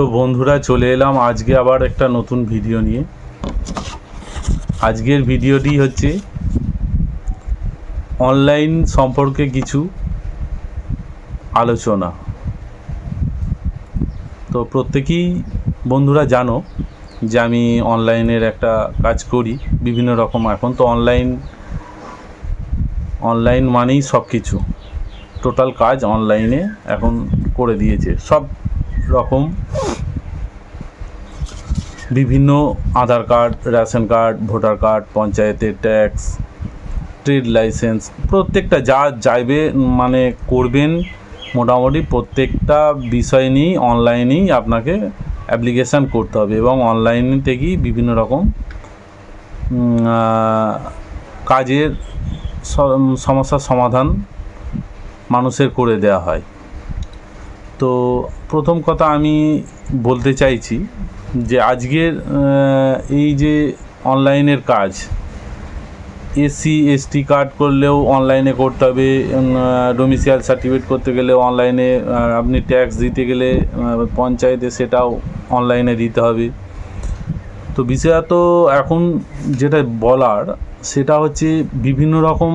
তো বন্ধুরা, চলে এলাম আজকে আবার একটা নতুন ভিডিও নিয়ে। আজকের ভিডিওটি হচ্ছে অনলাইন সম্পর্কে কিছু আলোচনা। তো প্রত্যেকেই বন্ধুরা জানো যে আমি অনলাইনের একটা কাজ করি বিভিন্ন রকম। এখন তো অনলাইন অনলাইন মানেই সব কিছু টোটাল কাজ অনলাইনে এখন করে দিয়েছে। সব রকম বিভিন্ন Aadhaar card, ration card, voter card পঞ্চায়েতের ট্যাক্স, ট্রেড লাইসেন্স, প্রত্যেকটা যা যাইবে মানে করবেন, মোটামুটি প্রত্যেকটা বিষয় নিয়েই, অনলাইনেই আপনাকে অ্যাপ্লিকেশান করতে হবে এবং অনলাইন থেকেই বিভিন্ন রকম কাজের সমস্যার সমাধান মানুষের করে দেওয়া হয়। তো প্রথম কথা আমি বলতে চাইছি যে আজকের এই যে অনলাইনের কাজ, এসসি, এসটি কার্ড করলেও অনলাইনে করতে হবে ডোমিসিয়াল সার্টিফিকেট করতে গেলে অনলাইনে আপনি ট্যাক্স দিতে গেলে পঞ্চায়েতে সেটাও অনলাইনে দিতে হবে। তো বিষয়ত এখন যেটা বলার, সেটা হচ্ছে বিভিন্ন রকম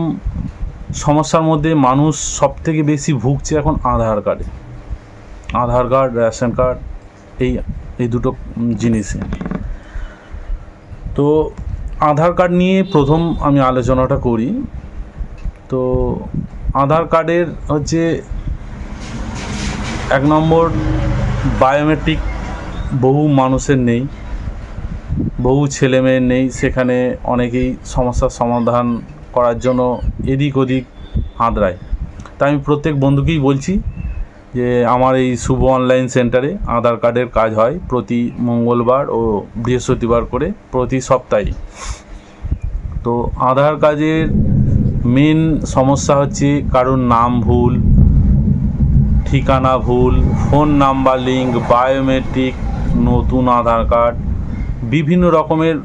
সমস্যার মধ্যে মানুষ সব থেকে বেশি ভুগছে এখন আধার কার্ডে। আধার কার্ড, রেশন কার্ড, এই এই দুটো জিনিসে তো আধার কার্ড নিয়ে প্রথম আমি আলোচনাটা করি। তো আধার কার্ডের হচ্ছে এক নম্বর বায়োমেট্রিক বহু মানুষের নেই, বহু ছেলে মেয়ের নেই, সেখানে অনেকেই সমস্যার সমাধান করার জন্য এদিক ওদিক আঁতড়ায় তাই আমি প্রত্যেক বন্ধুকেই বলছি যে আমার এই শুভ অনলাইন সেন্টারে আধার কার্ডের কাজ হয় প্রতি মঙ্গলবার ও বৃহস্পতিবার করে প্রতি সপ্তাহে। তো আধার কার্ডের মেন সমস্যা হচ্ছে কারোর নাম ভুল, ঠিকানা ভুল ফোন নাম্বার লিঙ্ক বায়োমেট্রিক নতুন আধার কার্ড বিভিন্ন রকমের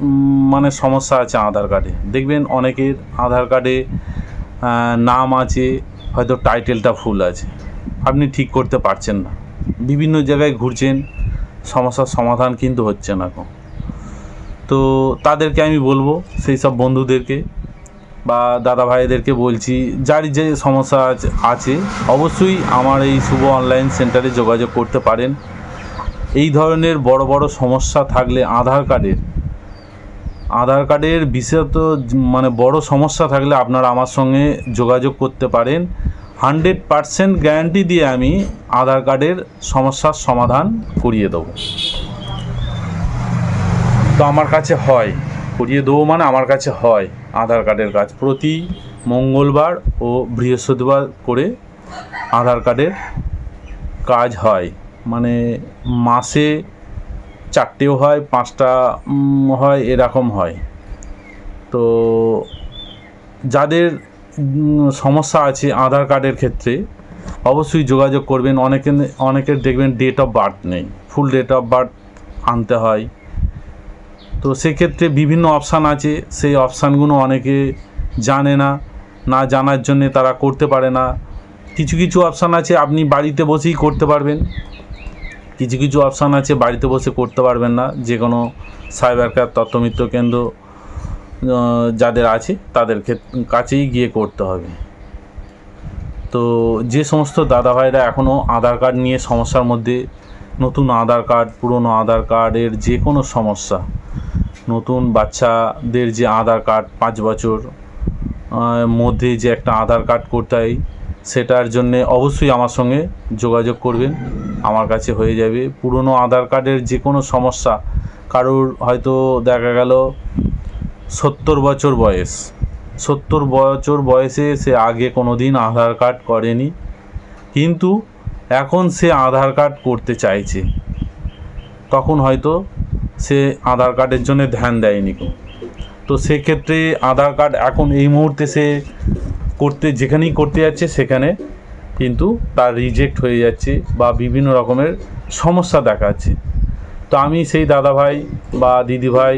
মানে সমস্যা আছে আধার কার্ডে দেখবেন অনেকের আধার কার্ডে নাম আছে, হয়তো টাইটেলটা ভুল আছে। আপনি ঠিক করতে পারছেন না। বিভিন্ন জায়গায় ঘুরছেন, সমস্যার সমাধান কিন্তু হচ্ছে না এখন তো তাদেরকে আমি বলব, সেই সব বন্ধুদেরকে বা দাদা ভাইদেরকে বলছি, যার যে সমস্যা আছে- অবশ্যই আমার এই শুভ অনলাইন সেন্টারে যোগাযোগ করতে পারেন। এই ধরনের বড় বড় সমস্যা থাকলে আধার কার্ডের আধার কার্ডের বিশেষত মানে বড় সমস্যা থাকলে আপনারা আমার সঙ্গে যোগাযোগ করতে পারেন। হান্ড্রেড পারসেন্ট গ্যারান্টি দিয়ে আমি আধার কার্ডের সমস্যার সমাধান করিয়ে দেবো। তো আমার কাছে হয়, করিয়ে দেবো মানে আমার কাছে হয় আধার কার্ডের কাজ। প্রতি মঙ্গলবার ও বৃহস্পতিবার করে আধার কার্ডের কাজ হয়। মানে মাসে চারটেও হয়, পাঁচটা হয়, এরকম হয়। তো যাদের সমস্যা আছে আধার কার্ডের ক্ষেত্রে। অবশ্যই যোগাযোগ করবেন। অনেকে অনেকের দেখবেন ডেট অফ বার্থ নেই। ফুল ডেট অফ বার্থ আনতে হয়। তো সেক্ষেত্রে বিভিন্ন অপশান আছে। সেই অপশানগুলো অনেকে জানে না। না জানার জন্যে তারা করতে পারে না। কিছু কিছু অপশান আছে আপনি বাড়িতে বসেই করতে পারবেন। কিছু কিছু অপশান আছে বাড়িতে বসে করতে পারবেন না। যে কোনো সাইবার ক্যাব তত্ত্বমিত্র কেন্দ্র যাদের আছে, তাদের কাছেই গিয়ে করতে হবে। তো যে সমস্ত দাদা ভাইরা এখনও আধার কার্ড নিয়ে সমস্যার মধ্যে, নতুন আধার কার্ড, পুরনো আধার কার্ডের যে কোনো সমস্যা, নতুন বাচ্চাদের যে আধার কার্ড পাঁচ বছর মধ্যে যে একটা আধার কার্ড করতে হয়, সেটার জন্যে অবশ্যই আমার সঙ্গে যোগাযোগ করবেন। আমার কাছে হয়ে যাবে। পুরনো আধার কার্ডের যে কোনো সমস্যা, কারোর হয়তো দেখা গেল সত্তর বছর বয়স। সত্তর বছর বয়সে সে আগে কোনো দিন আধার কার্ড করেনি, কিন্তু এখন সে আধার কার্ড করতে চাইছে। তখন হয়তো সে আধার কার্ডের জন্য ধ্যান দেয়নি। তো সেক্ষেত্রে আধার কার্ড এখন এই মুহূর্তে সে করতে, যেখানেই করতে যাচ্ছে সেখানে কিন্তু তার রিজেক্ট হয়ে যাচ্ছে বা বিভিন্ন রকমের সমস্যা দেখাচ্ছে। তো আমি সেই দাদাভাই বা দিদি ভাই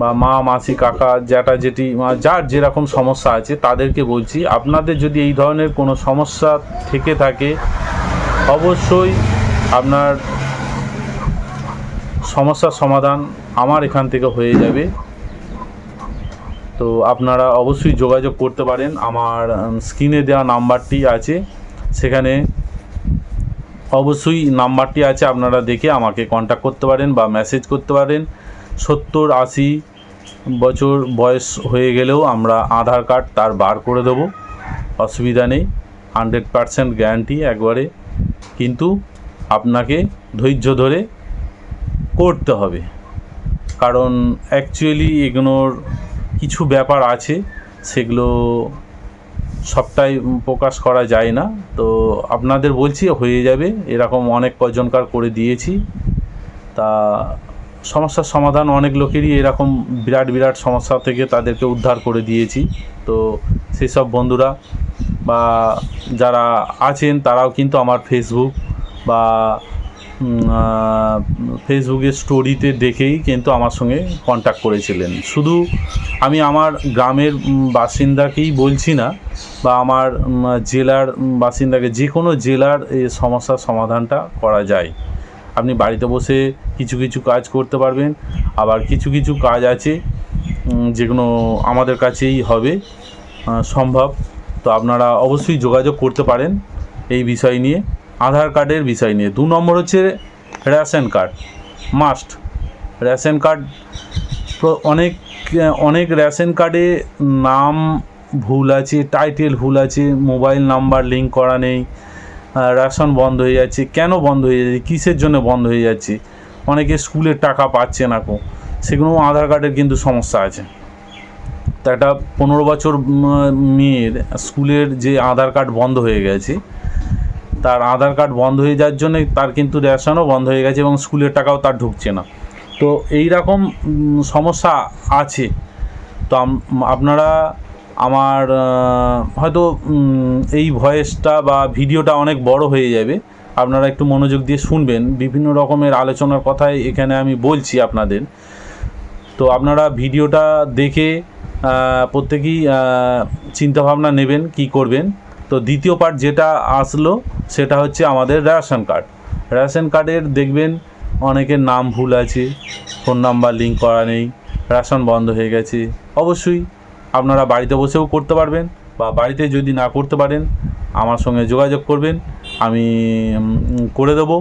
বা মা, মাসি, কাকা, জ্যাঠা, জেঠি, মা, যার যেরকম সমস্যা আছে তাদেরকে বলছি, আপনাদের যদি এই ধরনের কোনো সমস্যা থেকে থাকে, অবশ্যই আপনার সমস্যার সমাধান আমার এখান থেকে হয়ে যাবে। তো আপনারা অবশ্যই যোগাযোগ করতে পারেন। আমার স্ক্রিনে দেওয়া নাম্বারটি আছে। সেখানে অবশ্যই নাম্বারটি আছে, আপনারা দেখে আমাকে কন্ট্যাক্ট করতে পারেন বা মেসেজ করতে পারেন। সত্তর আশি বছর বয়স হয়ে গেলেও আমরা আধার কার্ড তার বার করে দেবো। অসুবিধা নেই, হান্ড্রেড পারসেন্ট গ্যারান্টি একবারে। কিন্তু আপনাকে ধৈর্য ধরে করতে হবে। কারণ অ্যাকচুয়ালি এগুলোর কিছু ব্যাপার আছে, সেগুলো সবটাই প্রকাশ করা যায় না। তো আপনাদের বলছি, হয়ে যাবে। এরকম অনেক কজনকার করে দিয়েছি। তা সমস্যার সমাধান অনেক লোকেরই এরকম বিরাট বিরাট সমস্যা থেকে তাদেরকে উদ্ধার করে দিয়েছি। তো সেসব বন্ধুরা বা যারা আছেন তারাও কিন্তু আমার ফেসবুক বা ফেসবুকের স্টোরিতে দেখেই কিন্তু আমার সঙ্গে কন্ট্যাক্ট করেছিলেন। শুধু আমি আমার গ্রামের বাসিন্দাকেই বলছি না বা আমার জেলার বাসিন্দাকে যে কোনো জেলার এই সমস্যার সমাধানটা করা যায়। আপনি বাড়িতে বসে কিছু কিছু কাজ করতে পারবেন। আবার কিছু কিছু কাজ আছে যেগুলো আমাদের কাছেই হবে সম্ভব। তো আপনারা অবশ্যই যোগাযোগ করতে পারেন এই বিষয় নিয়ে। আধার কার্ডের বিষয় নিয়ে। দু নম্বর হচ্ছে ration card, must. Ration card অনেক অনেক রেশন কার্ডে নাম ভুল আছে, টাইটেল ভুল আছে, মোবাইল নাম্বার লিঙ্ক করা নেই রেশন বন্ধ হয়ে যাচ্ছে। কেন বন্ধ হয়ে যাচ্ছে? কিসের জন্য বন্ধ হয়ে যাচ্ছে? অনেকে স্কুলের টাকা পাচ্ছে না কো। সেগুলো আধার কার্ডের কিন্তু সমস্যা আছে। তা একটা পনেরো বছর মেয়ের স্কুলের যে আধার কার্ড বন্ধ হয়ে গেছে, তার আধার কার্ড বন্ধ হয়ে যাওয়ার জন্য তার কিন্তু রেশনও বন্ধ হয়ে গেছে এবং স্কুলের টাকাও তার ঢুকছে না। তো এই রকম সমস্যা আছে। তো আপনারা আমার হয়তো এই ভয়েসটা বা ভিডিওটা অনেক বড় হয়ে যাবে। আপনারা একটু মনোযোগ দিয়ে শুনবেন। বিভিন্ন রকমের আলোচনার কথাই এখানে আমি বলছি আপনাদের। তো আপনারা ভিডিওটা দেখে প্রত্যেকেই চিন্তাভাবনা নেবেন কি করবেন। তো দ্বিতীয় পার্ট যেটা আসলো, সেটা হচ্ছে আমাদের রেশন কার্ড। রেশন কার্ডের দেখবেন অনেকের নাম ভুল আছে, ফোন নাম্বার লিঙ্ক করা নেই, রেশন বন্ধ হয়ে গেছে। অবশ্যই আপনারা বাড়িতে বসেও করতে পারবেন বা বাড়িতে যদি না করতে পারেন, আমার সঙ্গে যোগাযোগ করবেন। আমি করে দেবো।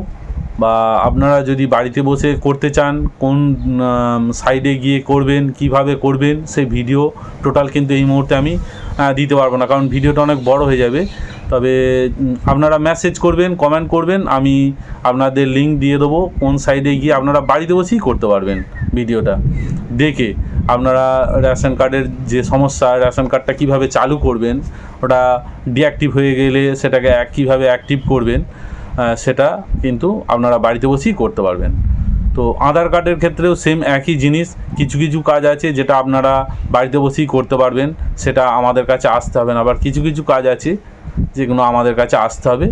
বা আপনারা যদি বাড়িতে বসে করতে চান, কোন সাইডে গিয়ে করবেন, কীভাবে করবেন, সেই ভিডিও টোটাল কিন্তু এই মুহূর্তে আমি দিতে পারব না। কারণ ভিডিওটা অনেক বড় হয়ে যাবে। তবে আপনারা মেসেজ করবেন কমেন্ট করবেন, আমি আপনাদের লিঙ্ক দিয়ে দেবো। কোন সাইডে গিয়ে আপনারা বাড়িতে বসেই করতে পারবেন ভিডিওটা। দেখে আপনারা রেশন কার্ডের যে সমস্যা, রেশন কার্ডটা কীভাবে চালু করবেন, ওটা ডিঅ্যাক্টিভ হয়ে গেলে সেটাকে কীভাবে অ্যাক্টিভ করবেন সেটা কিন্তু আপনারা বাড়িতে বসেই করতে পারবেন। তো আধার কার্ডের ক্ষেত্রেও সেম একই জিনিস, কিছু কিছু কাজ আছে যেটা আপনারা বাড়িতে বসেই করতে পারবেন, সেটা আমাদের কাছে আসতে হবে না। আবার কিছু কিছু কাজ আছে যেগুলো আমাদের কাছে আসতে হবে,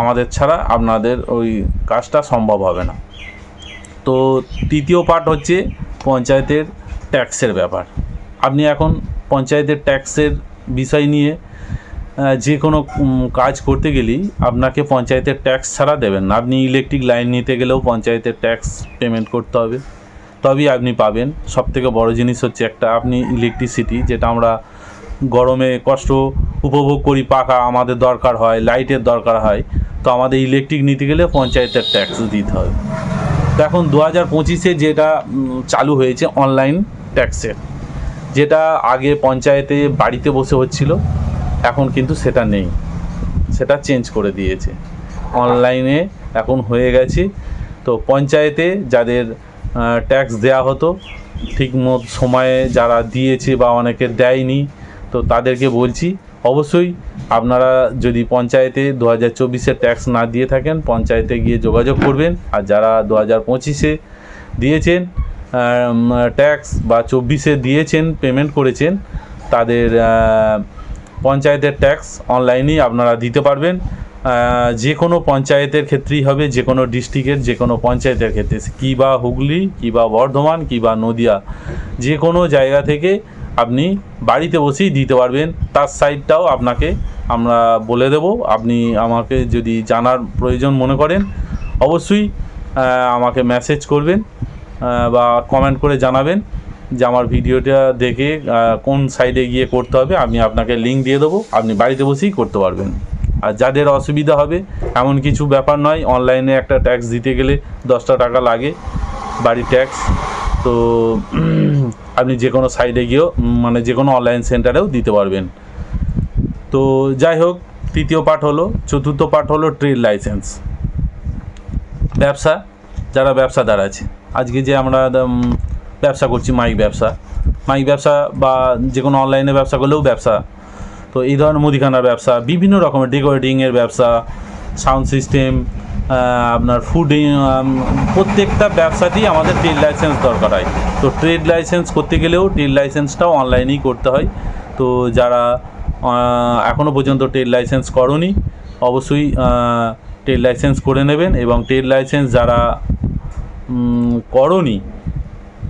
আমাদের ছাড়া আপনাদের ওই কাজটা সম্ভব হবে না। তো তৃতীয় পার্ট হচ্ছে পঞ্চায়েতের ট্যাক্সের ব্যাপার। আপনি এখন পঞ্চায়েতের ট্যাক্সের বিষয় নিয়ে যে কোনো কাজ করতে গেলেই আপনাকে পঞ্চায়েতের ট্যাক্স ছাড়া দেবেন না। আপনি ইলেকট্রিক লাইন নিতে গেলেও পঞ্চায়েতের ট্যাক্স পেমেন্ট করতে হবে। তবেই আপনি পাবেন। সবথেকে বড় জিনিস হচ্ছে একটা, আপনি ইলেকট্রিসিটি, যেটা আমরা গরমে কষ্ট উপভোগ করি পাকা আমাদের দরকার হয়, লাইটের দরকার হয়, তো আমাদের ইলেকট্রিক নিতে গেলে পঞ্চায়েতের ট্যাক্স দিতে হবে। তো এখন দু হাজার পঁচিশে যেটা চালু হয়েছে অনলাইন ট্যাক্সের যেটা আগে পঞ্চায়েতে বাড়িতে বসে হচ্ছিল, এখন কিন্তু সেটা নেই। সেটা চেঞ্জ করে দিয়েছে। অনলাইনে এখন হয়ে গেছে। তো পঞ্চায়েতে যাদের ট্যাক্স দেয়া হতো, ঠিক মত সময়ে যারা দিয়েছে বা অনেকে দেয়নি, তো তাদেরকে বলছি অবশ্যই আপনারা যদি পঞ্চায়েতে দু হাজার চব্বিশের ট্যাক্স না দিয়ে থাকেন, পঞ্চায়েতে গিয়ে যোগাযোগ করবেন। আর যারা দু হাজার পঁচিশে দিয়েছেন ট্যাক্স বা চব্বিশে দিয়েছেন পেমেন্ট করেছেন, তাদের পঞ্চায়েতের ট্যাক্স অনলাইনেই আপনারা দিতে পারবেন। যে কোনো পঞ্চায়েতের ক্ষেত্রেই হবে, যে কোনো ডিস্ট্রিক্টের যে কোনো পঞ্চায়েতের ক্ষেত্রে। কী বা হুগলি, কী বা বর্ধমান, কী বা নদিয়া, যে কোনো জায়গা থেকে আপনি বাড়িতে বসেই দিতে পারবেন। তার সাইডটাও আপনাকে আমরা বলে দেব। আপনি আমাকে যদি জানার প্রয়োজন মনে করেন, অবশ্যই আমাকে মেসেজ করবেন বা কমেন্ট করে জানাবেন যে আমার ভিডিওটা দেখে কোন সাইডে গিয়ে করতে হবে। আমি আপনাকে লিঙ্ক দিয়ে দেবো। আপনি বাড়িতে বসেই করতে পারবেন। আর যাদের অসুবিধা হবে, এমন কিছু ব্যাপার নয়। অনলাইনে একটা ট্যাক্স দিতে গেলে দশটা টাকা লাগে বাড়ি ট্যাক্স তো আপনি যে কোনো সাইডে গিয়েও মানে যে কোনো অনলাইন সেন্টারেও দিতে পারবেন। তো যাই হোক, তৃতীয় পার্ট হলো, চতুর্থ পার্ট হলো ট্রেড লাইসেন্স ব্যবসা, যারা ব্যবসাদার আছে। আজকে যে আমরা ব্যবসা করছি, মাইক ব্যবসা। মাইক ব্যবসা বা যে কোনো অনলাইনে ব্যবসা করলেও ব্যবসা। তো এই ধরনের মুদিখানার ব্যবসা, বিভিন্ন রকমের ডেকোরেটিংয়ের ব্যবসা সাউন্ড সিস্টেম আপনার ফুডিং প্রত্যেকটা ব্যবসাতেই আমাদের ট্রেড লাইসেন্স দরকার হয়। তো ট্রেড লাইসেন্স করতে গেলেও ট্রেড লাইসেন্সটাও অনলাইনেই করতে হয়। তো যারা এখনও পর্যন্ত ট্রেড লাইসেন্স করনি, অবশ্যই ট্রেড লাইসেন্স করে নেবেন এবং ট্রেড লাইসেন্স যারা করনি,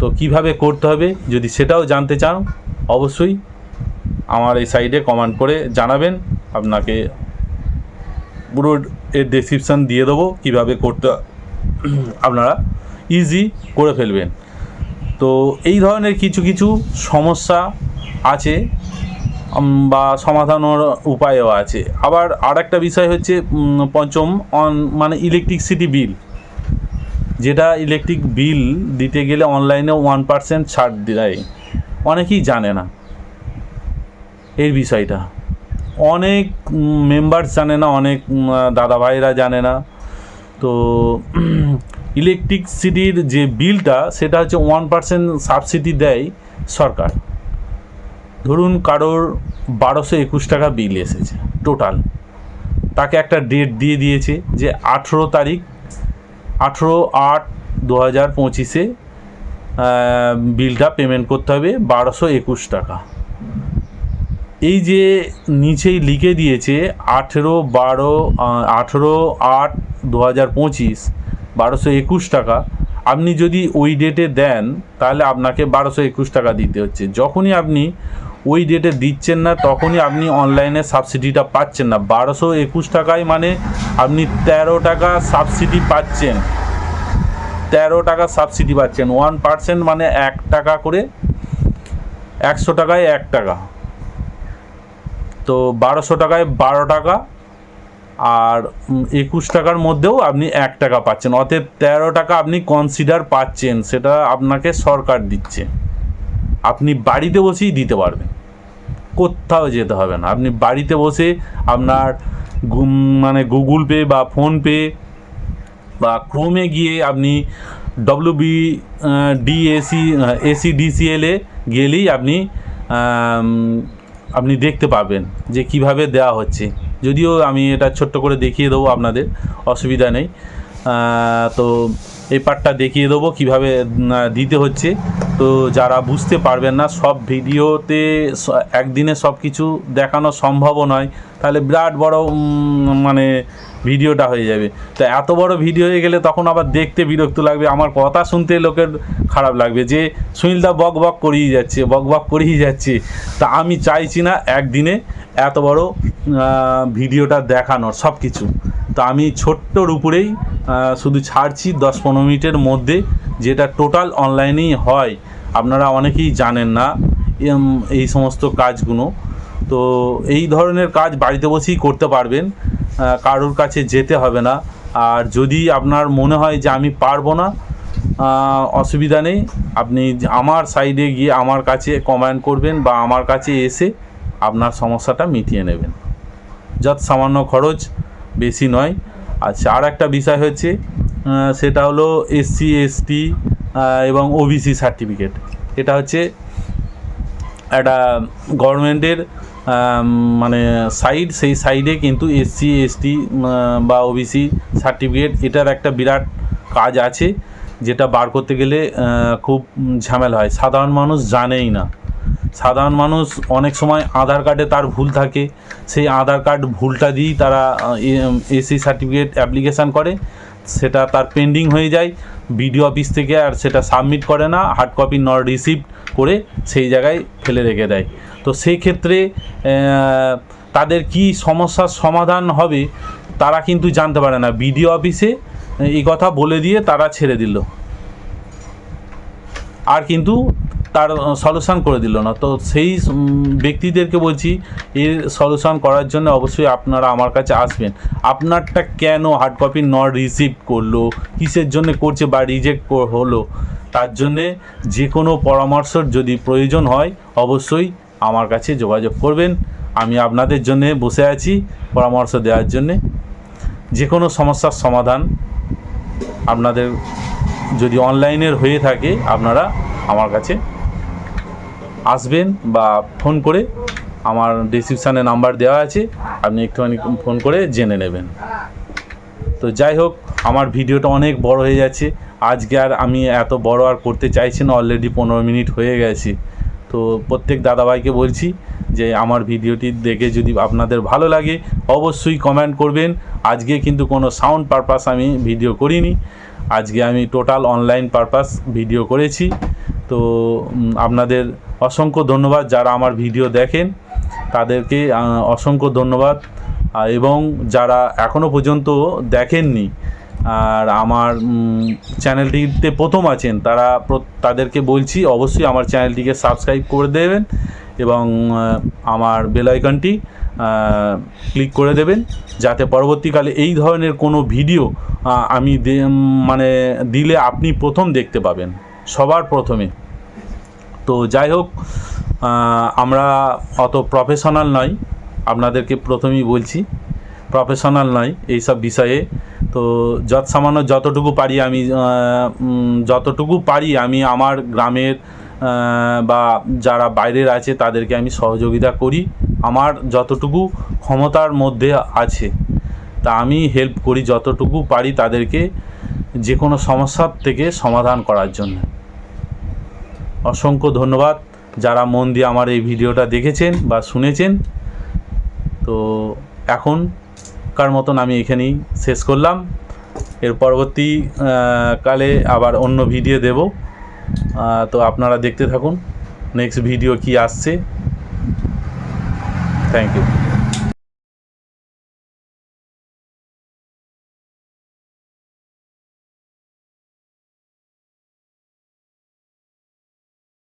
তো কীভাবে করতে হবে যদি সেটাও জানতে চান, অবশ্যই আমার এই সাইডে কমেন্ট করে জানাবেন। আপনাকে পুরো এর ডেসক্রিপশান দিয়ে দেবো কীভাবে করতে আপনারা ইজি করে ফেলবেন। তো এই ধরনের কিছু কিছু সমস্যা আছে বা সমাধানের উপায়ও আছে। আবার আর একটা বিষয় হচ্ছে পঞ্চম অন মানে ইলেকট্রিসিটি বিল যেটা ইলেকট্রিক বিল দিতে গেলে অনলাইনে ওয়ান পার্সেন্ট ছাড় দেয়। অনেকেই জানে না এই বিষয়টা। অনেক মেম্বার্স জানে না, অনেক দাদা ভাইরা জানে না। তো ইলেকট্রিসিটির যে বিলটা, সেটা হচ্ছে ওয়ান পার্সেন্ট সাবসিডি দেয় সরকার। ধরুন কারোর বারোশো একুশ টাকা বিল এসেছে টোটাল তাকে একটা ডেট দিয়ে দিয়েছে যে আঠেরো তারিখ, আঠেরো আট দু হাজার পঁচিশে বিলটা পেমেন্ট করতে হবে বারোশো একুশ টাকা। এই যে নিচেই লিখে দিয়েছে আঠেরো বারো আঠেরো আট দু হাজার পঁচিশ, বারোশো একুশ টাকা। আপনি যদি ওই ডেটে দেন, তাহলে আপনাকে বারোশো একুশ টাকা দিতে হচ্ছে। যখনই আপনি ওই ডেটে দিচ্ছেন না, তখনই আপনি অনলাইনে সাবসিডিটা পাচ্ছেন না। বারোশো একুশ টাকায় মানে আপনি তেরো টাকা সাবসিডি পাচ্ছেন। তেরো টাকা সাবসিডি পাচ্ছেন। ওয়ান পার্সেন্ট মানে এক টাকা করে, একশো টাকায় এক টাকা। তো বারোশো টাকায় বারো টাকা আর একুশ টাকার মধ্যেও আপনি এক টাকা পাচ্ছেন। অতএব তেরো টাকা আপনি কনসিডার পাচ্ছেন, সেটা আপনাকে সরকার দিচ্ছে। আপনি বাড়িতে বসেই দিতে পারবেন। কোথাও যেতে হবে না। আপনি বাড়িতে বসে আপনার মানে গুগল পে বা ফোনপে বা ক্রোমে গিয়ে আপনি ডব্লিউ বি ডিএসি এসি ডিসিএলে গেলেই আপনি আপনি দেখতে পাবেন যে কীভাবে দেওয়া হচ্ছে। যদিও আমি এটা ছোট্ট করে দেখিয়ে দেবো আপনাদের, অসুবিধা নেই। তো এই পার্টটা দেখিয়ে দেবো কীভাবে দিতে হচ্ছে। তো যারা বুঝতে পারবেন না, সব ভিডিওতে একদিনে সব কিছু দেখানো সম্ভবও নয়। তাহলে বিরাট বড় মানে ভিডিওটা হয়ে যাবে। তো এত বড় ভিডিও হয়ে গেলে তখন আবার দেখতে বিরক্ত লাগবে, আমার কথা শুনতে লোকের খারাপ লাগবে যে সুনীলদা বক বক করেই যাচ্ছে, বক বক করেই যাচ্ছে। তা আমি চাইছি না একদিনে এত বড় ভিডিওটা দেখানোর সব কিছু তো আমি ছোট্টর উপরেই শুধু ছাড়ছি দশ পনেরো মিনিটের মধ্যে, যেটা টোটাল অনলাইনেই হয়। আপনারা অনেকেই জানেন না এই সমস্ত কাজগুলো। তো এই ধরনের কাজ বাড়িতে বসেই করতে পারবেন। কারোর কাছে যেতে হবে না। আর যদি আপনার মনে হয় যে আমি পারব না অসুবিধা নেই। আপনি আমার সাইডে গিয়ে আমার কাছে কমেন্ট করবেন বা আমার কাছে এসে আপনার সমস্যাটা মিটিয়ে নেবেন। যত সামান্য খরচ, বেশি নয়। আচ্ছা আর একটা বিষয় হচ্ছে সেটা হলো এসসি এসটি এবং ওবিসি সার্টিফিকেট এটা হচ্ছে একটা গভর্নমেন্টের মানে সাইড সেই সাইডে কিন্তু এসসি এসটি বা ওবিসি সার্টিফিকেট এটার একটা বিরাট কাজ আছে, যেটা বার করতে গেলে খুব ঝামেলা হয়। সাধারণ মানুষ জানেই না। সাধারণ মানুষ অনেক সময় আধার কার্ডে তার ভুল থাকে। সেই আধার কার্ড ভুলটা দিয়েই তারা এসি সার্টিফিকেট অ্যাপ্লিকেশান করে। সেটা তার পেন্ডিং হয়ে যায় বিডিও অফিস থেকে আর সেটা সাবমিট করে না হার্ড কপি নট রিসিভ করে সেই জায়গায় ফেলে রেখে দেয়। তো সেই ক্ষেত্রে তাদের কি সমস্যার সমাধান হবে তারা কিন্তু জানতে পারে না। বিডিও অফিসে এই কথা বলে দিয়ে তারা ছেড়ে দিল। আর কিন্তু তার সলিউশন করে দিল না। তো সেই ব্যক্তিদেরকে বলছি এর সলিউশন করার জন্য অবশ্যই আপনারা আমার কাছে আসবেন। আপনারটা কেন হার্ড কপি নট রিসিভ করল? কিসের জন্য করছে বা রিজেক্ট হলো? তার জন্যে যে কোনো পরামর্শর যদি প্রয়োজন হয়, অবশ্যই আমার কাছে যোগাযোগ করবেন। আমি আপনাদের জন্যে বসে আছি পরামর্শ দেওয়ার জন্যে। যে কোনো সমস্যার সমাধান আপনাদের যদি অনলাইনের হয়ে থাকে, আপনারা আমার কাছে আসবেন বা ফোন করে আমার ডিসক্রিপশানে নাম্বার দেওয়া আছে, আপনি একটুখানি ফোন করে জেনে নেবেন। তো যাই হোক, আমার ভিডিওটা অনেক বড় হয়ে যাচ্ছে। আজকে আর আমি এত বড় আর করতে চাইছি না অলরেডি পনেরো মিনিট হয়ে গেছে। তো প্রত্যেক দাদাভাইকে বলছি যে, আমার ভিডিওটি দেখে যদি আপনাদের ভালো লাগে, অবশ্যই কমেন্ট করবেন। আজকে কিন্তু কোনো সাউন্ড পারপাস আমি ভিডিও করিনি। আজকে আমি টোটাল অনলাইন পারপাস ভিডিও করেছি। তো আপনাদের অসংখ্য ধন্যবাদ যারা আমার ভিডিও দেখেন। তাদেরকে অসংখ্য ধন্যবাদ। এবং যারা এখনও পর্যন্ত দেখেননি, আর আমার চ্যানেলটিতে প্রথম আছেন, তারা তাদেরকে বলছি, অবশ্যই আমার চ্যানেলটিকে সাবস্ক্রাইব করে দেবেন এবং আমার বেল আইকনটি ক্লিক করে দেবেন, যাতে পরবর্তীকালে এই ধরনের কোনো ভিডিও আমি মানে দিলে আপনি প্রথম দেখতে পাবেন। সবার প্রথমে। তো যাই হোক আমরা অত প্রফেশনাল নই আপনাদেরকে প্রথমেই বলছি প্রফেশনাল নয় এইসব বিষয়ে। তো যত সামান্য যতটুকু পারি আমি যতটুকু পারি আমি আমার গ্রামের বা যারা বাইরের আছে তাদেরকে আমি সহযোগিতা করি। আমার যতটুকু ক্ষমতার মধ্যে আছে, তা আমি হেল্প করি যতটুকু পারি তাদেরকে যে কোনো সমস্যার থেকে সমাধান করার জন্য। অসংখ্য ধন্যবাদ যারা মন দিয়ে আমার এই ভিডিওটা দেখেছেন বা শুনেছেন। তো এখনকার মতন আমি এখানেই শেষ করলাম। এর পরবর্তী কালে আবার অন্য ভিডিও দেব। তো আপনারা দেখতে থাকুন। নেক্সট ভিডিও কি আসছে। Thank you.